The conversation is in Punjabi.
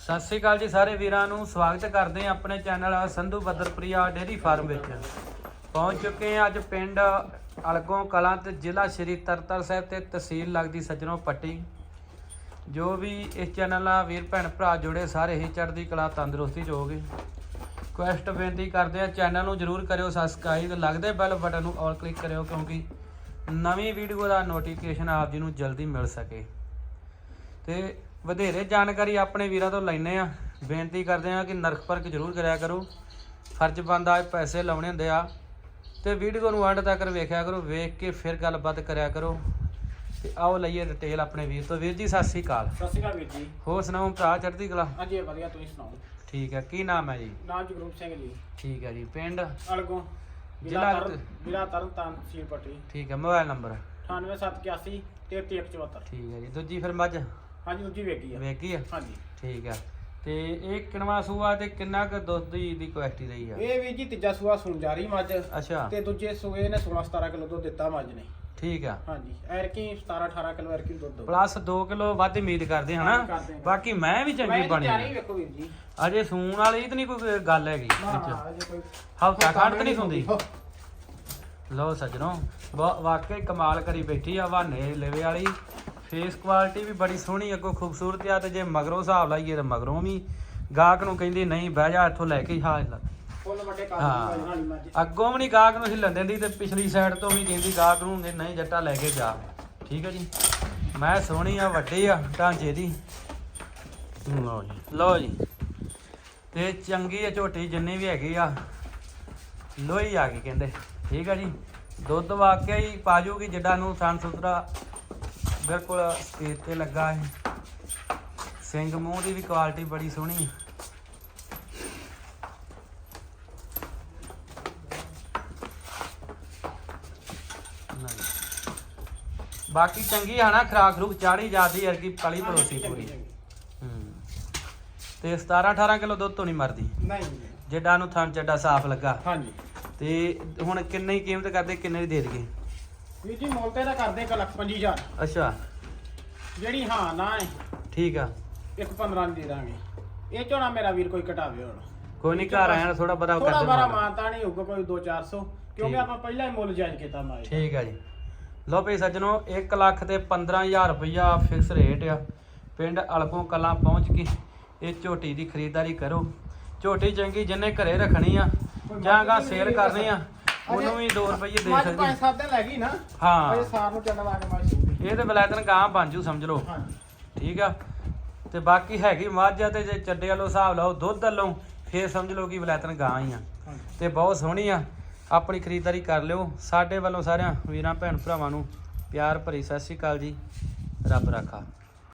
ਸਤਿ ਸ੍ਰੀ ਅਕਾਲ ਜੀ ਸਾਰੇ ਵੀਰਾਂ ਨੂੰ। ਸਵਾਗਤ ਕਰਦੇ ਹਾਂ ਆਪਣੇ channel Sandhu Badarpriya dairy farm ਵਿੱਚ। ਪਹੁੰਚ ਚੁੱਕੇ ਹਾਂ ਅੱਜ ਪਿੰਡ ਅਲਗੋਂ ਕਲਾਂ ਤੇ ਜ਼ਿਲ੍ਹਾ ਸ਼੍ਰੀ ਤਰਤਲ ਸਾਹਿਬ ਤੇ ਤਹਿਸੀਲ ਲੱਗਦੀ ਸੱਜਣੋ ਪੱਟੀ। ਜੋ ਵੀ ਇਸ ਚੈਨਲ ਨਾਲ ਵੀਰ, ਭੈਣ, ਭਰਾ ਜੁੜੇ, ਸਾਰੇ ਹੀ ਚੜ੍ਹਦੀ ਕਲਾ ਤੰਦਰੁਸਤੀ ਚ ਹੋਗੇ ਕੁਐਸਟ ਬੇਨਤੀ ਕਰਦੇ ਆ ਚੈਨਲ ਨੂੰ ਜਰੂਰ ਕਰਿਓ ਸਬਸਕ੍ਰਾਈਬ ਲੱਗਦੇ ਬੈਲ ਬਟਨ ਨੂੰ ਆਲ ਕਲਿੱਕ ਕਰਿਓ ਕਿਉਂਕਿ ਨਵੀਂ ਵੀਡੀਓ ਦਾ ਨੋਟੀਫਿਕੇਸ਼ਨ ਆਪ ਜੀ ਨੂੰ ਜਲਦੀ ਮਿਲ ਸਕੇ। ਤੇ ਵਧੇਰੇ ਜਾਣਕਾਰੀ ਆਪਣੇ ਵੀਰਾਂ ਤੋਂ ਲੈਣੇ ਆ ਬੇਨਤੀ ਕਰਦੇ ਆ ਕਿ ਨਰਖ ਪਰਖ ਜ਼ਰੂਰ ਕਰਿਆ ਕਰੋ। ਫਰਜ਼ ਬੰਦਾ ਪੈਸੇ ਲਾਉਣੇ ਹੁੰਦੇ ਆ। ਤੇ ਵੀਡੀਓ ਨੂੰ ਐਂਡ ਤੱਕ ਵੇਖਿਆ ਕਰੋ ਵੇਖ ਕੇ ਫਿਰ ਗੱਲਬਾਤ ਕਰਿਆ ਕਰੋ। ਤੇ ਆਓ ਲਈਏ ਡਿਟੇਲ ਆਪਣੇ ਵੀਰ ਤੋਂ। ਵੀਰ ਜੀ ਸਤਿ ਸ੍ਰੀ ਅਕਾਲ। ਸਤਿ ਸ਼੍ਰੀ ਅਕਾਲ ਵੀਰ ਜੀ। ਹੋਰ ਸੁਣਾਓ ਭਰਾ ਚੜ੍ਹਦੀ ਕਲਾ? ਹਾਂਜੀ ਵਧੀਆ ਤੁਸੀਂ ਸੁਣਾਓ? ਠੀਕ ਹੈ ਕੀ ਨਾਮ ਹੈ ਜੀ? ਨਾਮ ਜਗਰੂਪ ਸਿੰਘ ਜੀ। ਠੀਕ ਹੈ ਜੀ ਪਿੰਡ? ਅਲਗੋਂ। ਜ਼ਿਲ੍ਹਾ ਜ਼ਿਲ੍ਹਾ ਤਰਨ ਜ਼ਿਲ੍ਹਾ ਤਰਨਤਾਰਨ ਤਹਿਸੀਲ ਠੀਕ ਹੈ ਮੋਬਾਈਲ ਨੰਬਰ? 98781 3374 ਠੀਕ ਹੈ ਜੀ ਦੂਜੀ ਫਿਰ ਮੱਝ? ਹਾਂਜੀ ਦੂਜੀ ਵੇਖੀ ਆ। ਵੇਖੀ ਆ? ਹਾਂਜੀ। ਠੀਕ ਹੈ ਤੇ ਇਹ ਕਿਣਵਾ ਸੂਆ ਤੇ ਕਿੰਨਾ ਕੁ ਦੁੱਧ ਦੀ ਦੀ ਕੁਐਸਟੀ ਰਹੀ ਆ? ਇਹ ਵੀ ਜੀ ਤੀਜਾ ਸੂਆ ਸੁਣ ਜਾ ਰਹੀ ਮੱਝ। ਅੱਛਾ। ਤੇ ਦੂਜੇ ਸੂਏ ਨੇ 16 17 ਕਿਲੋ ਦੁੱਧ ਦਿੱਤਾ ਮੱਝ ਨੇ। ਠੀਕ ਆ। ਹਾਂਜੀ ਐਰਕੀ 17 18 ਕਿਲੋ ਐਰਕੀ ਦੁੱਧ ਦੋ ਪਲੱਸ 2 ਕਿਲੋ ਵੱਧ ਉਮੀਦ ਕਰਦੇ ਹਾਂ ਹਨਾ? ਕਰਦੇ ਹਾਂ। ਬਾਕੀ ਮੈਂ ਵੀ ਚੰਗੀ ਬਣੀ ਤਿਆਰੀ। ਵੇਖੋ ਵੀਰ ਜੀ। ਅਜੇ ਸੂਣ ਵਾਲੀ ਤਾਂ ਨਹੀਂ ਕੋਈ ਗੱਲ ਹੈਗੀ ਵਿੱਚ। ਨਾ ਅਜੇ ਕੋਈ ਹਫਤਾ ਖੰਡ ਤਾਂ ਨਹੀਂ ਸੁਣਦੀ ਹੋ। ਲਓ ਸੱਜਣੋ ਵਾ- ਵਾਕਈ ਕਮਾਲ ਕਰੀ ਬੈਠੀ ਆ ਵਾਨੇ ਲੇਵੇ ਵਾਲੀ। ਫੇਸ ਕੁਆਲਿਟੀ ਵੀ ਬੜੀ ਸੋਹਣੀ ਅੱਗੋਂ ਖੂਬਸੂਰਤ ਆ ਤੇ ਜੇ ਮਗਰੋਂ ਹਿਸਾਬ ਲਾਈਏ ਤੇ ਮਗਰੋਂ ਵੀ ਗਾਹਕ ਨੂੰ ਕਹਿੰਦੀ ਨਹੀਂ ਬਹਿ ਜਾ ਇੱਥੋਂ ਲੈ ਕੇ ਹੀ ਹਾਲ ਫੁੱਲ ਵੱਡੇ ਹਾਂ। ਕਾਰਨ ਵਾਲੀ ਮੱਝ ਅੱਗੋਂ ਵੀ ਨਹੀਂ ਗਾਹਕ ਨੂੰ ਹਿੱਲਣ ਦਿੰਦੀ ਤੇ ਪਿਛਲੀ ਸਾਈਡ ਤੋਂ ਵੀ ਕਹਿੰਦੀ ਗਾਹਕ ਨੂੰ ਨਹੀਂ- ਜੱਟਾ ਲੈ ਕੇ ਜਾ। ਠੀਕ ਹੈ ਜੀ? ਮੈਂ ਸੋਹਣੀ ਆ ਵੱਡੀ ਆ ਢਾਂਚੇ ਦੀ। ਲਓ ਜੀ। ਲਓ ਜੀ। ਤੇ ਚੰਗੀ ਆ ਝੋਟੀ ਜਿੰਨੀ ਵੀ ਹੈਗੀ ਆ ਲੋਹੀ ਆ ਗਈ ਕਹਿੰਦੇ। ਠੀਕ ਆ ਜੀ? ਦੁੱਧ ਵਾਕਿਆ ਹੀ ਪਾਜੂਗੀ ਜਿੱਡਾ ਨੂੰ ਥਣ ਸੁਥਰਾ ਬਿਲਕੁਲ ਸਪੀਡ ਤੇ ਲੱਗਾ ਹੈ ਸਿੰਘ ਮੂੰਹ ਦੀ ਵੀ ਕੁਆਲਿਟੀ ਬੜੀ ਸੋਹਣੀ ਹੈ। ਬਾਕੀ ਚੰਗੀ ਆ ਨਾ ਖਰਾਕ ਰੂਕ ਚਾੜੀ ਜਾਂਦੀ ਅਰਗੀ ਪਲੀ ਪਲੋਸੀ ਪੂਰੀ। ਹੂੰ। ਤੇ 17 18 ਕਿਲੋ ਦੁੱਧ ਤੋਂ ਨਹੀਂ ਮਰਦੀ। ਨਹੀਂ ਜਿੱਡਾ ਨੂੰ ਥਣ ਚੱਡਾ ਸਾਫ਼ ਲੱਗਾ। ਹਾਂਜੀ। ਤੇ ਹੁਣ ਕਿੰਨੇ ਹੀ ਕੀਮਤ ਕਰਦੇ ਕਿੰਨੇ ਦੀ ਦੇ ਦਈਏ? ਵੀਰ ਜੀ ਮੁੱਲ ਤੇ ਦਾ ਕਰਦੇ 1 ਲੱਖ 25000 ਅੱਛਾ। ਜਿਹੜੀ ਹਾਂ ਨਾ ਹੈ। ਠੀਕ ਆ। ਇੱਕ 15 ਦੀ ਦੇ ਦਾਂਗੇ। ਇਹ ਝੋਨਾ ਮੇਰਾ ਵੀਰ ਕੋਈ ਘਟਾਵੇ ਹੁਣ। ਕੋਈ ਨਹੀਂ ਘਰ ਆਇਆ ਥੋੜਾ ਬੜਾ ਕਰ ਥੋੜਾ ਦੇ ਮਾਨਤਾ ਨਹੀਂ ਹੋਊਗਾ ਕੋਈ 2-400 ਕਿਉਂਕਿ। ਆਪਾਂ ਪਹਿਲਾਂ ਹੀ ਮੁੱਲ ਜਾਇਜ਼ ਕੀਤਾ ਮਾਏ ਠੀਕ ਆ ਜੀ। ਲਓ ਭਈ ਸੱਜਣੋ 1 ਲੱਖ ਤੇ 15000 ਰੁਪਇਆ ਫਿਕਸ ਰੇਟ ਆ। ਪਿੰਡ ਅਲਗੋਂ ਕਲਾਂ ਪਹੁੰਚ ਕੇ ਇਹ ਝੋਟੀ ਦੀ ਖਰੀਦਦਾਰੀ ਕਰੋ। ਝੋਟੀ ਚੰਗੀ ਜਿੰਨੇ ਘਰੇ ਰੱਖਣੀ ਆ ਜਾਂ ਗਾ ਸੇਲ ਕਰਨੀ ਆ ਉਹਨੂੰ ਵੀ 2 ਰੁਪਏ ਦੇ ਮੱਝ ਸਕਦੀ। ਪੰਜ ਸੱਤ ਦਿਨ ਲੱਗੀ ਨਾ ਹਾਂ। ਅਜੇ ਸਾਰ ਨੂੰ ਲੱਗ ਮਾਈ ਸੂਗੀ ਇਹ ਤੇ ਬਲੈਤਨ ਗਾਂ ਬਣ ਜੂ ਸਮਝ ਲਓ। ਠੀਕ ਆ? ਤੇ ਬਾਕੀ ਹੈਗੀ ਮੱਝ ਆ ਤੇ ਜੇ ਚੱਡੇ ਵਾਲੋ ਹਿਸਾਬ ਲਾਓ ਦੁੱਧ ਵੱਲੋਂ ਫੇਰ ਸਮਝ ਲਓ ਕਿ ਬਲੈਤਨ ਗਾਂ ਹੀ ਆ। ਤੇ ਬਹੁਤ ਸੋਹਣੀ ਆ। ਆਪਣੀ ਖਰੀਦਦਾਰੀ ਕਰ ਲਿਓ। ਸਾਡੇ ਵੱਲੋਂ ਸਾਰਿਆਂ ਵੀਰਾਂ ਭੈਣ ਭਰਾਵਾਂ ਨੂੰ ਪਿਆਰ ਭਰੀ ਸਤਿ ਸ਼੍ਰੀ ਅਕਾਲ ਜੀ। ਰੱਬ ਰਾਖਾ।